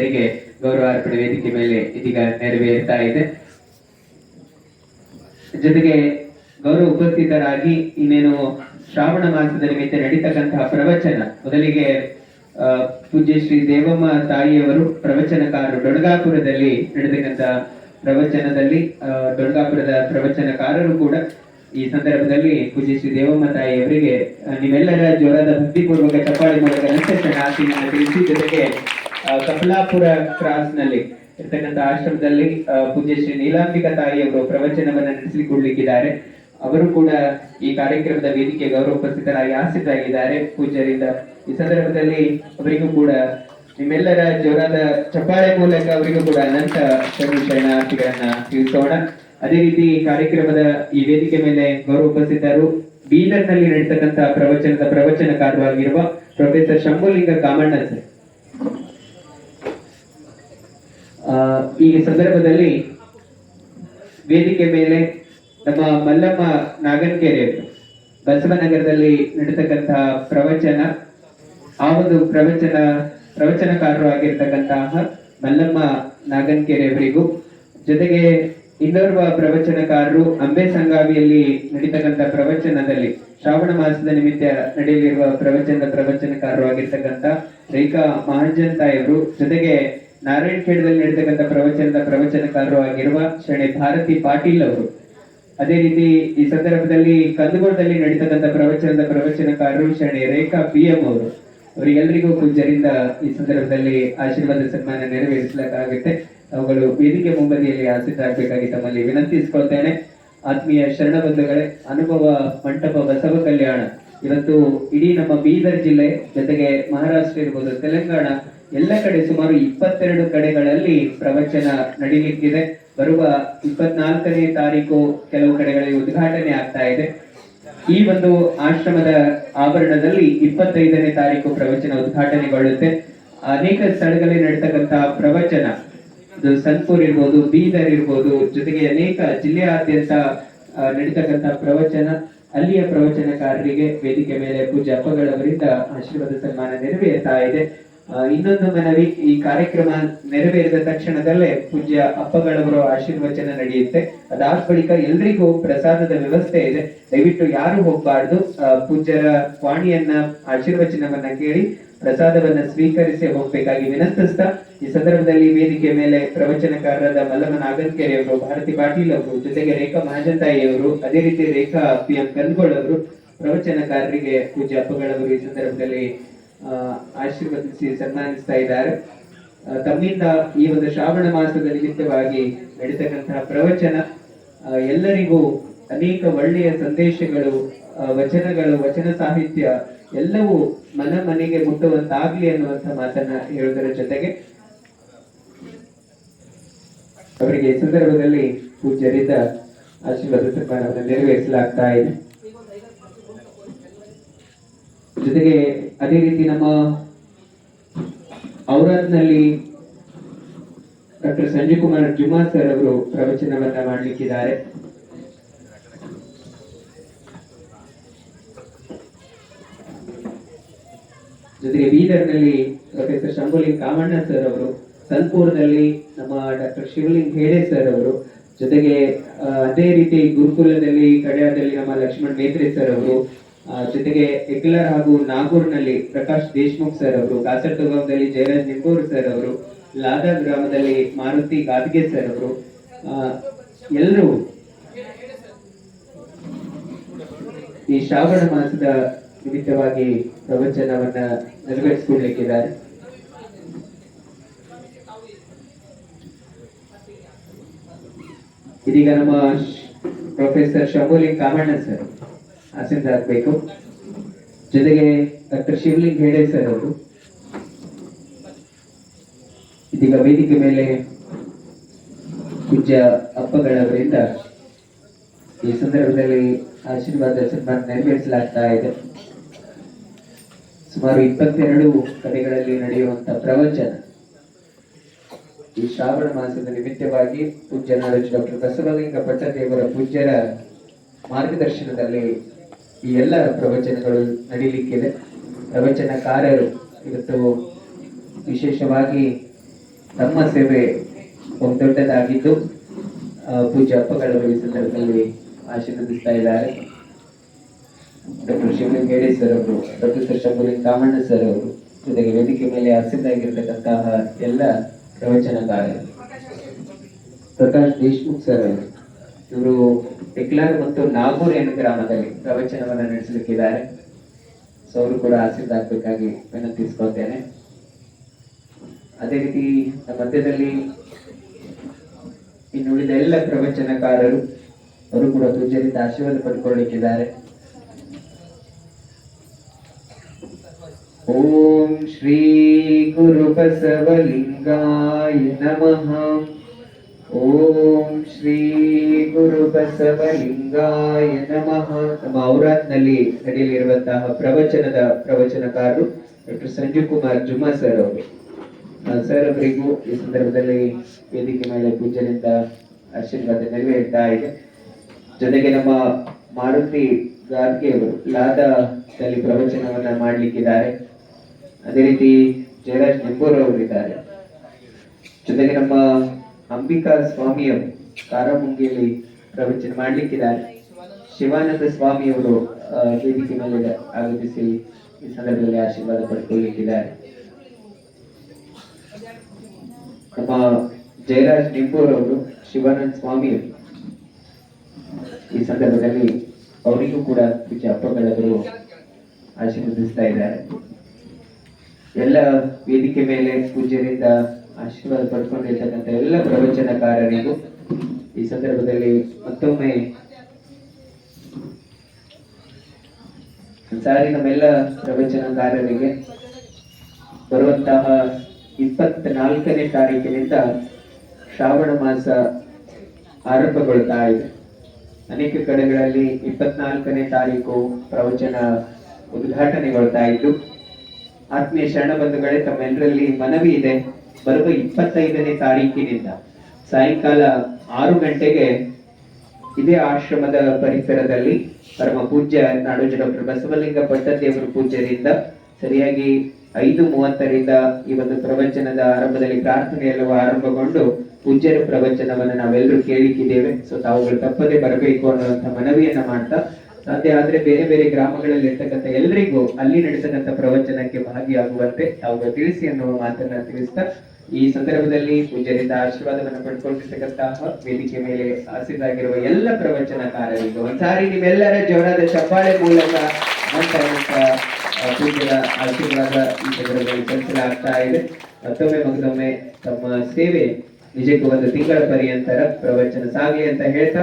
ರಿಗೆ ಗೌರವಾರ್ಪಣೆ ವೇದಿಕೆ ಮೇಲೆ ಇದೀಗ ನೆರವೇರ್ತಾ ಇದೆ. ಜೊತೆಗೆ ಗೌರವ ಉಪಸ್ಥಿತರಾಗಿ ಇನ್ನೇನು ಶ್ರಾವಣ ಮಾಸದ ನಿಮಿತ್ತ ನಡೀತಕ್ಕಂತಹ ಪ್ರವಚನ. ಮೊದಲಿಗೆ ಪೂಜ್ಯ ಶ್ರೀ ದೇವಮ್ಮ ತಾಯಿಯವರು ಪ್ರವಚನಕಾರರು ಡೊಣಗಾಪುರದಲ್ಲಿ ನಡೆದಕ್ಕಂತಹ ಪ್ರವಚನದಲ್ಲಿ ದೊಡಗಾಪುರದ ಪ್ರವಚನಕಾರರು ಕೂಡ ಈ ಸಂದರ್ಭದಲ್ಲಿ ಪೂಜ್ಯ ಶ್ರೀ ದೇವಮ್ಮ ತಾಯಿಯವರಿಗೆ ನೀವೆಲ್ಲರ ಜೋರಾದ ಭಕ್ತಿಪೂರ್ವಕ ಚಪ್ಪಾಳೆ ಮೂಲಕ ಆಸೆಯನ್ನು ತಿಳಿಸಿ, ಜೊತೆಗೆ ಕಮಲಾಪುರ ಕ್ರಾಸ್ನಲ್ಲಿ ಇರ್ತಕ್ಕಂಥ ಆಶ್ರಮದಲ್ಲಿ ಪೂಜ್ಯ ಶ್ರೀ ನೀಲಾಂಬಿಕಾ ತಾಯಿಯವರು ಪ್ರವಚನವನ್ನ ನಡೆಸಿಕೊಡ್ಲಿಕ್ಕಿದ್ದಾರೆ ಅವರು ಕೂಡ ಈ ಕಾರ್ಯಕ್ರಮದ ವೇದಿಕೆ ಗೌರವ ಉಪಸ್ಥಿತರಾಗಿ ಆಸಕ್ತರಾಗಿದ್ದಾರೆ ಪೂಜ್ಯರಿಂದ ಈ ಸಂದರ್ಭದಲ್ಲಿ ಅವರಿಗೂ ಕೂಡ ನಿಮ್ಮೆಲ್ಲರ ಜೋರಾದ ಚಪ್ಪಾಳೆ ಮೂಲಕ ಅವರಿಗೂ ಕೂಡ ಅನಂತ ಶರಣು ಶರಣಾರ್ಥಿಗಳನ್ನ ತಿಳಿಸೋಣ. ಅದೇ ರೀತಿ ಈ ಕಾರ್ಯಕ್ರಮದ ಈ ವೇದಿಕೆ ಮೇಲೆ ಗೌರವ ಉಪಸ್ಥಿತರು ಬೀದರ್ನಲ್ಲಿ ನಡೀತಕ್ಕಂಥ ಪ್ರವಚನದ ಪ್ರವಚನಕಾರರಾಗಿರುವ ಪ್ರೊಫೆಸರ್ ಶಂಭುಲಿಂಗ ಕಾಮಣ್ಣ ಸರ್ ಆ, ಈ ಸಂದರ್ಭದಲ್ಲಿ ವೇದಿಕೆ ಮೇಲೆ ನಮ್ಮ ಮಲ್ಲಮ್ಮ ನಾಗನ್ಕೆರೆ ಬಸವನಗರದಲ್ಲಿ ನಡೀತಕ್ಕಂತಹ ಪ್ರವಚನ, ಆ ಒಂದು ಪ್ರವಚನ, ಪ್ರವಚನಕಾರರು ಆಗಿರ್ತಕ್ಕಂತಹ ಮಲ್ಲಮ್ಮ ನಾಗನ್ಕೆರೆ ಅವರಿಗೂ ಜೊತೆಗೆ ಇನ್ನೋರ್ವ ಪ್ರವಚನಕಾರರು ಅಂಬೆ ಸಂಗಾವಿಯಲ್ಲಿ ನಡೀತಕ್ಕಂಥ ಪ್ರವಚನದಲ್ಲಿ, ಶ್ರಾವಣ ಮಾಸದ ನಿಮಿತ್ತ ನಡೆಯಲಿರುವ ಪ್ರವಚನದ ಪ್ರವಚನಕಾರರು ಆಗಿರ್ತಕ್ಕಂಥ ರೇಖಾ ಮಹಾಜನ್ ತಾಯಿಯವರು, ಜೊತೆಗೆ ನಾರಾಯಣಖೇಡದಲ್ಲಿ ನಡೀತಕ್ಕಂಥ ಪ್ರವಚನದ ಪ್ರವಚನಕಾರರು ಆಗಿರುವ ಶ್ರೇಣಿ ಭಾರತಿ ಪಾಟೀಲ್ ಅವರು. ಅದೇ ರೀತಿ ಈ ಸಂದರ್ಭದಲ್ಲಿ ಕಂದಗೋಳದಲ್ಲಿ ನಡೀತಕ್ಕಂಥ ಪ್ರವಚನದ ಪ್ರವಚನಕಾರರು ಶ್ರೇಣಿ ರೇಖಾ ಪಿ ಎಂ ಅವರು. ಅವರಿಗೆಲ್ಲರಿಗೂ ಪೂಜರಿಂದ ಈ ಸಂದರ್ಭದಲ್ಲಿ ಆಶೀರ್ವಾದ ಸನ್ಮಾನ ನೆರವೇರಿಸಲಾಗುತ್ತೆ ಅವುಗಳು ವೇದಿಕೆ ಮುಂಬದಿಯಲ್ಲಿ ಆಸಿದ್ದಾಗಬೇಕಾಗಿ ತಮ್ಮಲ್ಲಿ ವಿನಂತಿಸಿಕೊಳ್ತೇನೆ. ಆತ್ಮೀಯ ಶರಣ ಬಂಧುಗಳೇ, ಅನುಭವ ಮಂಟಪ ಬಸವ ಕಲ್ಯಾಣ. ಇವತ್ತು ಇಡೀ ನಮ್ಮ ಬೀದರ್ ಜಿಲ್ಲೆ ಜೊತೆಗೆ ಮಹಾರಾಷ್ಟ್ರ ಇರ್ಬೋದು, ತೆಲಂಗಾಣ ಎಲ್ಲ ಕಡೆ ಸುಮಾರು ಇಪ್ಪತ್ತೆರಡು ಕಡೆಗಳಲ್ಲಿ ಪ್ರವಚನ ನಡೀಲಿಕ್ಕಿದೆ. ಬರುವ ಇಪ್ಪತ್ನಾಲ್ಕನೇ ತಾರೀಕು ಕೆಲವು ಕಡೆಗಳಲ್ಲಿ ಉದ್ಘಾಟನೆ ಆಗ್ತಾ ಇದೆ. ಈ ಒಂದು ಆಶ್ರಮದ ಆವರಣದಲ್ಲಿ ಇಪ್ಪತ್ತೈದನೇ ತಾರೀಕು ಪ್ರವಚನ ಉದ್ಘಾಟನೆಗೊಳ್ಳುತ್ತೆ. ಅನೇಕ ಸ್ಥಳಗಳಲ್ಲಿ ನಡೀತಕ್ಕಂತಹ ಪ್ರವಚನ ಸಂತೂರ್ ಇರ್ಬೋದು, ಬೀದರ್ ಇರ್ಬೋದು, ಜೊತೆಗೆ ಅನೇಕ ಜಿಲ್ಲೆಯಾದ್ಯಂತ ನಡೀತಕ್ಕಂತಹ ನಡೀತಕ್ಕಂತ ಪ್ರವಚನ, ಅಲ್ಲಿಯ ಪ್ರವಚನಕಾರರಿಗೆ ವೇದಿಕೆ ಮೇಲೆ ಪೂಜೆ ಅಪ್ಪಗಳವರಿಂದ ಆಶೀರ್ವಾದ ಸನ್ಮಾನ ನೆರವೇರ್ತಾ ಇದೆ. ಇನ್ನೊಂದು ಮನವಿ, ಈ ಕಾರ್ಯಕ್ರಮ ನೆರವೇರಿದ ತಕ್ಷಣದಲ್ಲೇ ಪೂಜ್ಯ ಅಪ್ಪಗಳವರ ಆಶೀರ್ವಚನ ನಡೆಯುತ್ತೆ. ಅದಾದ ಬಳಿಕ ಎಲ್ರಿಗೂ ಪ್ರಸಾದದ ವ್ಯವಸ್ಥೆ ಇದೆ. ದಯವಿಟ್ಟು ಯಾರು ಹೋಗ್ಬಾರ್ದು. ಪೂಜ್ಯರ ವಾಣಿಯನ್ನ, ಆಶೀರ್ವಚನವನ್ನ ಕೇಳಿ ಪ್ರಸಾದವನ್ನ ಸ್ವೀಕರಿಸಿ ಹೋಗ್ಬೇಕಾಗಿ ವಿನಂತಿಸ್ತಾ. ಈ ಸಂದರ್ಭದಲ್ಲಿ ವೇದಿಕೆ ಮೇಲೆ ಪ್ರವಚನಕಾರರಾದ ಮಲ್ಲಮ್ಮ ನಾಗನ್ಕೆರೆ ಅವರು, ಭಾರತಿ ಪಾಟೀಲ್ ಅವರು, ಜೊತೆಗೆ ರೇಖಾ ಮಹಾಜಂತಾಯಿ ಅವರು, ಅದೇ ರೀತಿ ರೇಖಾ ಪಿ ಎಂ ಕನ್ಗೋಳ್ ಅವರು, ಪ್ರವಚನಕಾರರಿಗೆ ಪೂಜ್ಯ ಅಪ್ಪಗಳವರು ಈ ಸಂದರ್ಭದಲ್ಲಿ ಆಶೀರ್ವದಿಸಿ ಸನ್ಮಾನಿಸ್ತಾ ಇದ್ದಾರೆ. ತಮ್ಮಿಂದ ಈ ಒಂದು ಶ್ರಾವಣ ಮಾಸದ ನಿಮಿತ್ತವಾಗಿ ನಡೀತಕ್ಕಂತಹ ಪ್ರವಚನ ಎಲ್ಲರಿಗೂ ಅನೇಕ ಒಳ್ಳೆಯ ಸಂದೇಶಗಳು ವಚನಗಳು, ವಚನ ಸಾಹಿತ್ಯ ಎಲ್ಲವೂ ಮನ ಮನೆಗೆ ಮುಟ್ಟುವಂತಾಗ್ಲಿ ಅನ್ನುವಂತ ಮಾತನ್ನ ಹೇಳುವುದರ ಜೊತೆಗೆ ಅವರಿಗೆ ಸಂದರ್ಭದಲ್ಲಿ ಪೂಜ್ಯರಿಂದ ಆಶೀರ್ವಾದ ಸನ್ಮಾನವನ್ನು ನೆರವೇರಿಸಲಾಗ್ತಾ ಇದೆ. ಜೊತೆಗೆ ಅದೇ ರೀತಿ ನಮ್ಮ ಔರಾದ್ನಲ್ಲಿ ಡಾಕ್ಟರ್ ಸಂಜೀವ್ ಕುಮಾರ್ ಜುಮಾ ಸರ್ ಅವರು ಪ್ರವಚನವನ್ನ ಮಾಡಲಿಕ್ಕಿದ್ದಾರೆ. ಜೊತೆಗೆ ಬೀದರ್ನಲ್ಲಿ ಪ್ರೊಫೆಸರ್ ಶಂಭುಲಿಂಗ್ ಕಾಮಣ್ಣ ಸರ್ ಅವರು ಸಲ್ಪೂರ್ನಲ್ಲಿ ನಮ್ಮ ಡಾಕ್ಟರ್ ಶಿವಲಿಂಗ್ ಹೇಳೆ ಸರ್ ಅವರು, ಜೊತೆಗೆ ಅದೇ ರೀತಿ ಗುರುಕುಲದಲ್ಲಿ ಕಡೆಯಲ್ಲಿ ನಮ್ಮ ಲಕ್ಷ್ಮಣ್ ಮೇತ್ರೆ ಸರ್ ಅವರು ಜೊತೆಗೆ ಹೆಗ್ಲರ್ ಹಾಗೂ ನಾಗೂರ್ನಲ್ಲಿ ಪ್ರಕಾಶ್ ದೇಶ್ಮುಖ್ ಸರ್ ಅವರು ಕಾಸರಗೋಗಂದಲ್ಲಿ ಜಯರಾಜ್ ನಿಂಬೂರ್ ಸರ್ ಅವರು, ಲಾದಾ ಗ್ರಾಮದಲ್ಲಿ ಮಾರುತಿ ಗಾದ್ಗೆ ಸರ್ ಅವರು ಎಲ್ಲರೂ ಈ ಶ್ರಾವಣ ಮಾಸದ ನಿಮಿತ್ತವಾಗಿ ಪ್ರವಚನವನ್ನ ನೆರವೇರಿಸಿಕೊಡ್ಲಿಕ್ಕಿದ್ದಾರೆ ಇದೀಗ ನಮ್ಮ ಪ್ರೊಫೆಸರ್ ಶಮೂಲಿ ಕಾಮಣ್ಣ ಸರ್ ಆಸೀನರಾಗಬೇಕು ಜೊತೆಗೆ ಡಾಕ್ಟರ್ ಶಿವಲಿಂಗ್ ಹೇಳಿ ಸರ್ ಅವರು. ಇದೀಗ ವೇದಿಕೆ ಮೇಲೆ ಪೂಜ್ಯ ಅಪ್ಪಗಳವರಿಂದ ಈ ಸಂದರ್ಭದಲ್ಲಿ ಆಶೀರ್ವಾದ ಸನ್ಮಾನ ನೆರವೇರಿಸಲಾಗ್ತಾ ಇದೆ. ಸುಮಾರು ಇಪ್ಪತ್ತೆರಡು ಕಡೆಗಳಲ್ಲಿ ನಡೆಯುವಂತ ಪ್ರವಚನ ಈ ಶ್ರಾವಣ ಮಾಸದ ನಿಮಿತ್ತವಾಗಿ ಪೂಜ್ಯನಾದ ಡಾಕ್ಟರ್ ಬಸವಲಿಂಗ ಪಟ್ಟದೇವರ ಪೂಜ್ಯರ ಮಾರ್ಗದರ್ಶನದಲ್ಲಿ ಈ ಎಲ್ಲ ಪ್ರವಚನಗಳು ನಡೀಲಿಕ್ಕಿದೆ. ಪ್ರವಚನಕಾರರು ಇವತ್ತು ವಿಶೇಷವಾಗಿ ತಮ್ಮ ಸೇವೆ ದೊಡ್ಡದಾಗಿದ್ದು ಪೂಜೆ ಹಬ್ಬಗಳ ಈ ಸಂದರ್ಭದಲ್ಲಿ ಆಶೀರ್ವದಿಸ್ತಾ ಇದ್ದಾರೆ. ಡಾಕ್ಟರ್ ಶಿವಲಿಂಗೇಡಿ ಸರ್ ಅವರು ಪ್ರೊಫೆಸರ್ ಶಂಭುಲಿಂಗ್ ಕಾಮಣ್ಣ ಸರ್ ಅವರು ಜೊತೆಗೆ ವೇದಿಕೆ ಮೇಲೆ ಹಸಿದಾಗಿರ್ತಕ್ಕಂತಹ ಎಲ್ಲ ಪ್ರವಚನಕಾರರು ಪ್ರಕಾಶ್ ದೇಶ್ಮುಖ್ ಸರ್ ಅವರು ಇವರು ಟಿಕ್ಲಾರ್ ಮತ್ತು ನಾಗೂರ್ ಏನು ಗ್ರಾಮದಲ್ಲಿ ಪ್ರವಚನವನ್ನು ನಡೆಸಲಿಕ್ಕಿದ್ದಾರೆ. ಸೊ ಅವರು ಕೂಡ ಆಶೀರ್ವಾದಬೇಕಾಗಿ ವಿನಂತಿಸ್ಕೊತೇನೆ ಅದೇ ರೀತಿ ಮಧ್ಯದಲ್ಲಿ ಇನ್ನುಳಿದ ಎಲ್ಲ ಪ್ರವಚನಕಾರರು, ಅವರು ಕೂಡ ಪೂಜ್ಯರಿಂದ ಆಶೀರ್ವಾದ ಪಡ್ಕೊಳ್ಳಿಕ್ಕಿದ್ದಾರೆ. ಓಂ ಶ್ರೀ ಗುರು ಬಸವಲಿಂಗಾಯ ನಮಃ. ಓಂ ಶ್ರೀ ಗುರು ಬಸವಲಿಂಗಾಯ ನಮಃ. ನಮ್ಮ ಔರಾತ್ನಲ್ಲಿ ನಡೆಯಲಿರುವಂತಹ ಪ್ರವಚನದ ಪ್ರವಚನಕಾರರು ಡಾಕ್ಟರ್ ಸಂಜೀವ್ ಕುಮಾರ್ ಜುಮ್ಮಾ ಸರ್ ಅವರು. ಸರ್ ಅವರಿಗೂ ಈ ಸಂದರ್ಭದಲ್ಲಿ ವೇದಿಕೆ ಮೇಲೆ ಪೂಜೆಯಿಂದ ಆಶೀರ್ವಾದ ನೆರವೇರ್ತಾ ಇದೆ. ಜೊತೆಗೆ ನಮ್ಮ ಮಾರುತಿ ಗಾರ್ಗೆ ಅವರು ಲಾದಲ್ಲಿ ಪ್ರವಚನವನ್ನ ಮಾಡಲಿಕ್ಕಿದ್ದಾರೆ. ಅದೇ ರೀತಿ ಜಯರಾಜ್ ನೆಂಬೂರ್ ಅವರು ಇದ್ದಾರೆ ಜೊತೆಗೆ ನಮ್ಮ ಅಂಬಿಕಾ ಸ್ವಾಮಿಯ ಕಾರಮುಂಗಿಯಲ್ಲಿ ಪ್ರವಚನ ಮಾಡ್ಲಿಕ್ಕಿದ್ದಾರೆ. ಶಿವಾನಂದ ಸ್ವಾಮಿಯವರು ವೇದಿಕೆ ಮೇಲೆ ಆಗಮಿಸಿ ಈ ಸಂದರ್ಭದಲ್ಲಿ ಆಶೀರ್ವಾದ ಪಡ್ಕೊಳ್ಳಿಕ್ಕಿದ್ದಾರೆ. ನಮ್ಮ ಜಯರಾಜ್ ನಿಂಬೂರ್ ಅವರು ಶಿವಾನಂದ ಸ್ವಾಮಿ ಈ ಸಂದರ್ಭದಲ್ಲಿ ಅವರಿಗೂ ಕೂಡ ಪೂಜೆ ಹಬ್ಬಗಳವರು ಆಶೀರ್ವದಿಸ್ತಾ ಇದ್ದಾರೆ. ಎಲ್ಲ ವೇದಿಕೆ ಮೇಲೆ ಪೂಜ್ಯರಿಂದ ಆಶೀರ್ವಾದ ಪಡ್ಕೊಂಡಿರ್ತಕ್ಕಂಥ ಎಲ್ಲ ಪ್ರವಚನಕಾರರಿಗೂ ಈ ಸಂದರ್ಭದಲ್ಲಿ ಮತ್ತೊಮ್ಮೆ ಸಾರಿ ನಮ್ಮೆಲ್ಲ ಪ್ರವಚನಕಾರರಿಗೆ ಬರುವಂತಹ ಇಪ್ಪತ್ನಾಲ್ಕನೇ ತಾರೀಕಿನಿಂದ ಶ್ರಾವಣ ಮಾಸ ಆರಂಭಗೊಳ್ತಾ ಇದೆ. ಅನೇಕ ಕಡೆಗಳಲ್ಲಿ ಇಪ್ಪತ್ನಾಲ್ಕನೇ ತಾರೀಕು ಪ್ರವಚನ ಉದ್ಘಾಟನೆಗೊಳ್ತಾ ಇದ್ದು, ಆತ್ಮೀಯ ಶರಣ ಬಂಧುಗಳೇ, ತಮ್ಮೆಲ್ಲರಲ್ಲಿ ಮನವಿ ಇದೆ. ಬರುವ ಇಪ್ಪತ್ತೈದನೇ ತಾರೀಕಿನಿಂದ ಸಾಯಂಕಾಲ ಆರು ಗಂಟೆಗೆ ಇದೇ ಆಶ್ರಮದ ಪರಿಸರದಲ್ಲಿ ಪರಮ ಪೂಜ್ಯ ನಾಡೋಜ ಡಾಕ್ಟರ್ ಬಸವಲಿಂಗ ಪಟ್ಟದೇವರು ಪೂಜ್ಯರಿಂದ ಸರಿಯಾಗಿ ಐದು ಮೂವತ್ತರಿಂದ ಈ ಒಂದು ಪ್ರವಚನದ ಆರಂಭದಲ್ಲಿ ಪ್ರಾರ್ಥನೆಯಲ್ಲವ ಆರಂಭಗೊಂಡು ಪೂಜ್ಯರ ಪ್ರವಚನವನ್ನು ನಾವೆಲ್ಲರೂ ಕೇಳಿಕ್ಕಿದ್ದೇವೆ. ಸೊ ತಾವುಗಳು ತಪ್ಪದೆ ಬರಬೇಕು ಅನ್ನುವಂಥ ಮನವಿಯನ್ನ ಮಾಡ್ತಾ ಸಾಧ್ಯ ಆದ್ರೆ ಬೇರೆ ಬೇರೆ ಗ್ರಾಮಗಳಲ್ಲಿ ಇರ್ತಕ್ಕಂಥ ಎಲ್ರಿಗೂ ಅಲ್ಲಿ ನಡೆಸತಕ್ಕಂಥ ಪ್ರವಚನಕ್ಕೆ ಭಾಗಿಯಾಗುವಂತೆ ತಾವು ತಿಳಿಸಿ ಅನ್ನುವ ಮಾತನ್ನ ತಿಳಿಸ್ತಾ, ಈ ಸಂದರ್ಭದಲ್ಲಿ ಪೂಜ್ಯರಿಂದ ಆಶೀರ್ವಾದವನ್ನು ಪಡ್ಕೊಂಡಿರ್ತಕ್ಕಂತಹ ವೇದಿಕೆ ಮೇಲೆ ಆಸಿದಾಗಿರುವ ಎಲ್ಲ ಪ್ರವಚನಕಾರರಿಗೂ ಒಂದ್ಸಾರಿ ನಿಮ್ಮೆಲ್ಲರ ಜೋರಾದ ಚಪ್ಪಾಳೆ ಮೂಲಕ ಪೂಜೆಯ ಆಶೀರ್ವಾದ ಈ ಸಂದರ್ಭದಲ್ಲಿ ಸಲ್ಲಿಸಲಾಗ್ತಾ ಇದೆ. ಮತ್ತೊಮ್ಮೆ ಮಗದೊಮ್ಮೆ ತಮ್ಮ ಸೇವೆ ನಿಜಕ್ಕೂ ಒಂದು ತಿಂಗಳ ಪರ್ಯಂತರ ಪ್ರವಚನ ಸಾಗಲಿ ಅಂತ ಹೇಳ್ತಾ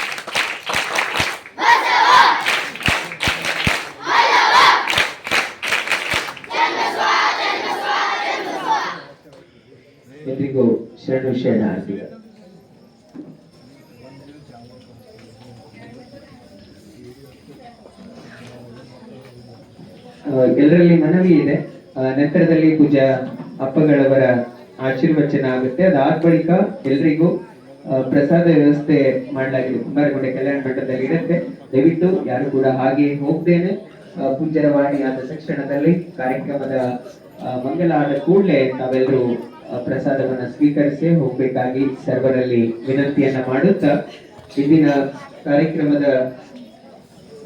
ಆ, ಎಲ್ಲರಲ್ಲಿ ಮನವಿ ಇದೆ. ನಂತರದಲ್ಲಿ ಪೂಜಾ ಅಪ್ಪಗಳವರ ಆಶೀರ್ವಚನ ಆಗುತ್ತೆ. ಅದಾದ ಬಳಿಕ ಎಲ್ರಿಗೂ ಪ್ರಸಾದ ವ್ಯವಸ್ಥೆ ಮಾಡಲಾಗಿದೆ. ಕುಂಬಾರಗುಂಡೆ ಕಲ್ಯಾಣ ಮಂಟಪದಲ್ಲಿ ಇರುತ್ತೆ. ದಯವಿಟ್ಟು ಯಾರು ಕೂಡ ಹಾಗೆ ಹೋಗ್ದೇನೆ ಪೂಜ್ಯರ ವಾಣಿ ಆದ ಶಿಕ್ಷಣದಲ್ಲಿ ಕಾರ್ಯಕ್ರಮದ ಮಂಗಲ ಆದ ಕೂಡಲೇ ತಾವೆಲ್ಲರೂ ಆ, ಪ್ರಸಾದವನ್ನ ಸ್ವೀಕರಿಸಿ ಹೋಗಬೇಕಾಗಿ ಸರ್ವರಲ್ಲಿ ವಿನಂತಿಯನ್ನ ಮಾಡುತ್ತಾ ಇಂದಿನ ಕಾರ್ಯಕ್ರಮದ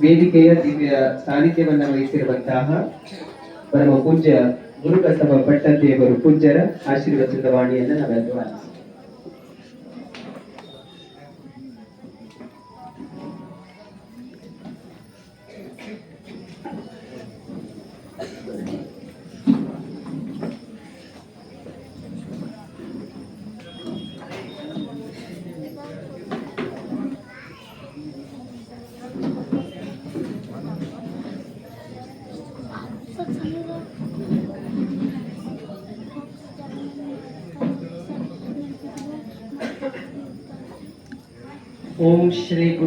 ವೇದಿಕೆಯ ದಿವ್ಯ ಸಾನ್ನಿಧ್ಯವನ್ನ ವಹಿಸಿರುವಂತಹ ಪರಮ ಪೂಜ್ಯ ಗುರುಬಸವ ಪಟ್ಟದೇವರು ಪೂಜ್ಯರ ಆಶೀರ್ವಚಿತ ವಾಣಿಯನ್ನು ನಾವೆಲ್ಲರೂ ಆಲಿಸಿ ಓಂ ಶ್ರೀ ಗುರು